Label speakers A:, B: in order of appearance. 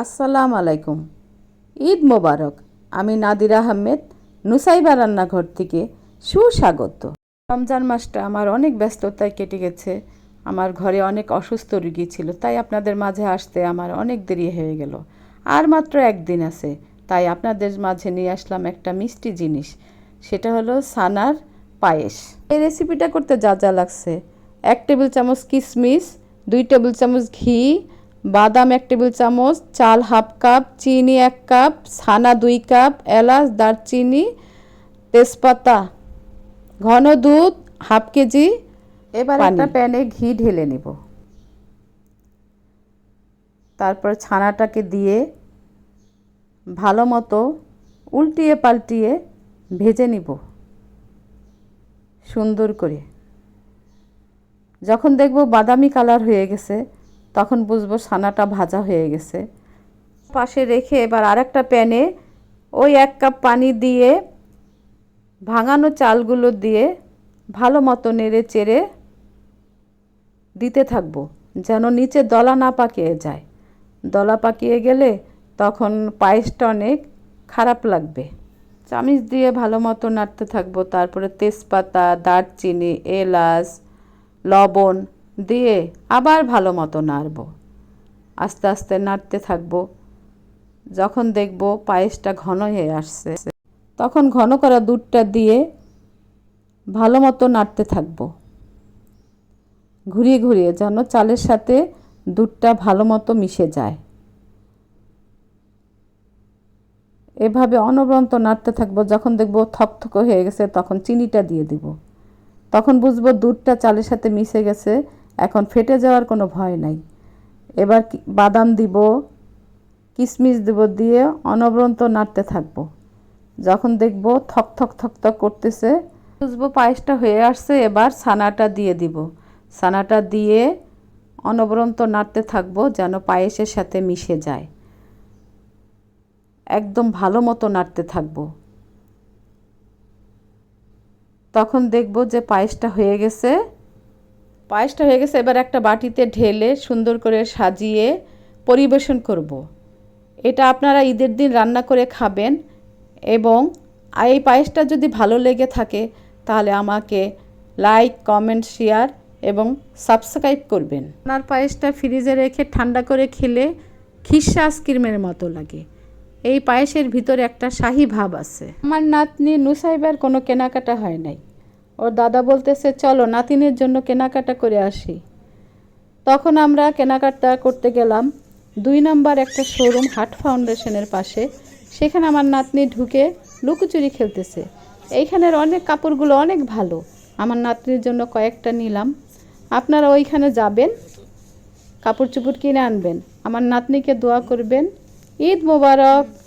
A: আসসালাম আলাইকুম। ঈদ মোবারক। আমি নাদিরা আহমেদ, নুসাইবা রান্নাঘর থেকে সুস্বাগত। রমজান মাসটা আমার অনেক ব্যস্ততায় কেটে গেছে। আমার ঘরে অনেক অসুস্থ রুগী ছিল, তাই আপনাদের মাঝে আসতে আমার অনেক দেরি হয়ে গেল। আর মাত্র একদিন আছে, তাই আপনাদের মাঝে নিয়ে আসলাম একটা মিষ্টি জিনিস। সেটা হলো সানার পায়েস। এই রেসিপিটা করতে যা যা লাগছে। এক টেবিল চামচ কিশমিশ দুই টেবিল চামচ ঘি বাদাম এক টেবিল চামচ চাল হাফ কাপ চিনি এক কাপ ছানা দুই কাপ এলাচ দারচিনি তেজপাতা ঘন দুধ হাফ কেজি এবার একটা প্যানে ঘি ঢেলে নিব। তারপর ছানাটাকে দিয়ে ভালো মতো উল্টিয়ে পাল্টিয়ে ভেজে নিব। সুন্দর করে। যখন দেখব বাদামি কালার হয়ে গেছে তখন বুঝব ছানাটা ভাজা হয়ে গেছে। পাশে রেখে এবার আরেকটা প্যানে ওই এক কাপ পানি দিয়ে ভাঙানো চালগুলো দিয়ে ভালো মতো নেড়ে চেড়ে দিতে থাকব, যেন নিচে দলা না পাকিয়ে যায়। দলা পাকিয়ে গেলে তখন পায়েসটা অনেক খারাপ লাগবে। চামিচ দিয়ে ভালো মতো নাড়তে থাকব, তারপরে তেজপাতা, দারচিনি, এলাচ, লবণ দিয়ে আবার ভালো মতো নাড়ব। আস্তে আস্তে নাড়তে থাকব। যখন দেখব পায়েসটা ঘন হয়ে আসছে, তখন ঘন করা দুধটা দিয়ে ভালো মতো নাড়তে থাকব। ঘুরিয়ে ঘুরিয়ে যেন চালের সাথে দুধটা ভালো মতো মিশে যায়। এভাবে অনবরন্ত নাড়তে থাকব। যখন দেখব থকথক হয়ে গেছে, তখন চিনিটা দিয়ে দিব। তখন বুঝব দুধটা চালের সাথে মিশে গেছে এখন ফেটে যাওয়ার কোনো ভয় নাই। এবার বাদাম দিব কিশমিশ দিব দিয়ে অনবরন্ত নাড়তে থাকব। যখন দেখব থক থক থক থক করতেছে, বুঝব পায়েসটা হয়ে আসছে, এবার ছানাটা দিয়ে দিব। ছানাটা দিয়ে অনবরন্ত নাড়তে থাকব যেন পায়েসের সাথে মিশে যায়। একদম ভালো মতো নাড়তে থাকব। তখন দেখব যে পায়েসটা হয়ে গেছে পায়েসটা হয়ে গেছে, এবার একটা বাটিতে ঢেলে সুন্দর করে সাজিয়ে পরিবেশন করব। এটা আপনারা ঈদের দিন রান্না করে খাবেন এবং এই পায়েসটা যদি ভালো লেগে থাকে, তাহলে আমাকে লাইক, কমেন্ট, শেয়ার এবং সাবস্ক্রাইব করবেন। আপনার পায়েসটা ফ্রিজে রেখে ঠান্ডা করে খেলে খিসা আইসক্রিমের মতো লাগে। এই পায়েসের ভিতরে একটা শাহি ভাব আছে। আমার নাতনি নুসাইবার কোনো কেনাকাটা হয় নাই। ওর দাদা বলতেছে, চলো নাতিনের জন্য কেনাকাটা করে আসি। তখন আমরা কেনাকাটা করতে গেলাম দুই নাম্বার একটা শোরুম হাট ফাউন্ডেশনের পাশে। সেখানে আমার নাতনি ঢুকে লুকোচুরি খেলতেছে। এইখানের অনেক কাপড়গুলো অনেক ভালো। আমার নাতনির জন্য কয়েকটা নিলাম। আপনারা ওইখানে যাবেন কাপড় চুপড় কিনে আনবেন। আমার নাতনিকে দোয়া করবেন। ঈদ মোবারক।